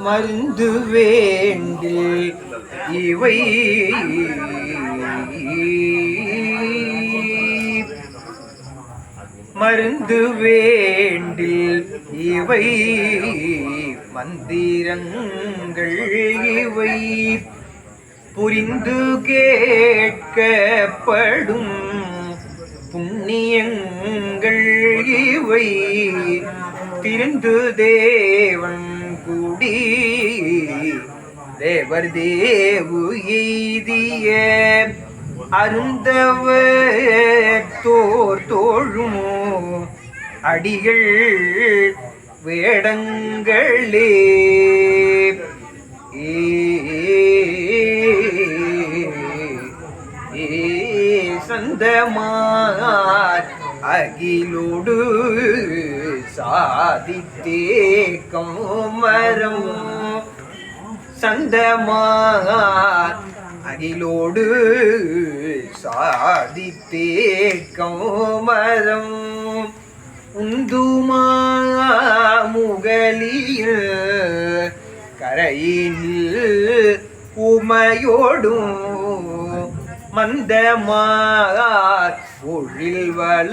மருந்து வேண்டில் இவை. மருந்து வேண்டில் இவை. மந்திரங்கள் இவை. புரிந்து கேட்கப்படும் புண்ணியங்கள் இவை. திருந்து தேவன் கூடி தேவர் தேவு எய்திய அருந்தவ தோர் தோழுமோ? அடிகள் வேடங்களே. ஏ ஏ சந்தமார் அகிலோடு சாதித்தே கமரம். சந்தமார் அகிலோடு சாதித்தே கமரம். உந்துமா முகலியில் கரையில் உமையோடும் மந்தமார் ஒழில் வள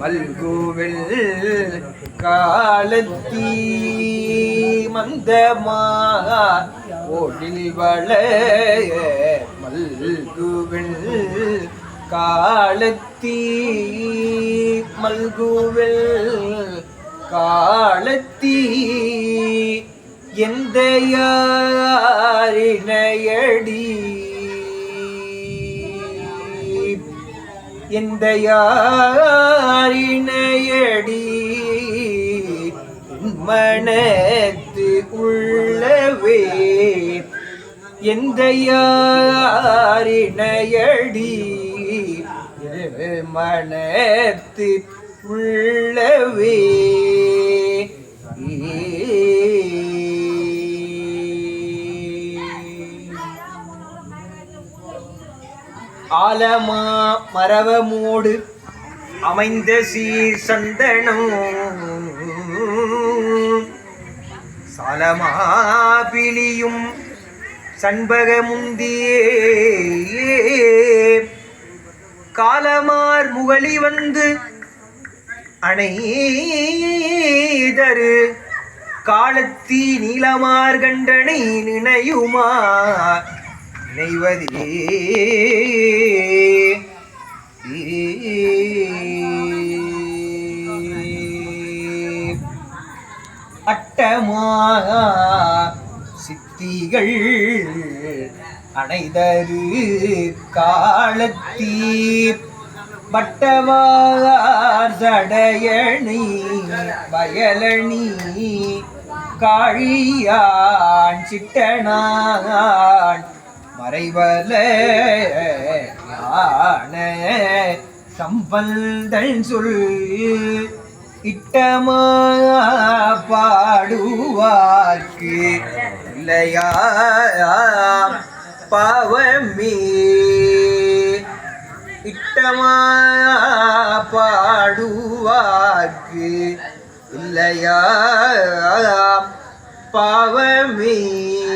மல்குவில் காலத்தீ மந்தமார் ஒழில் வளைய மல்குவில் காலத்தீ மல்குவில் காலத்தீ எந்த யாரினையடி இந்த யாரினையடி மனத்து உள்ளவே. எந்த யாரினையடி மனத்து உள்ளவே. ஆலமா மரவமோடு அமைந்த சீர் சந்தனம். சாலமா சண்பக முந்தியே காலமார் முகழி வந்து அணைதரு. காலத்தி நீளமார் கண்டனை நினையுமா? நினைவதே அட்டமா சித்திகள் அனைதரு காலத்தீ வட்டவார் சடையணி வயலணி காழியான் சிட்டனான் மறைவலே யான சம்பந்தன் சொல் இட்டமா பாடுவார்க்கு. இல்லையா பாவமீ? இட்டமா பாடுவார்க்கு. இல்லையா பாவமீ?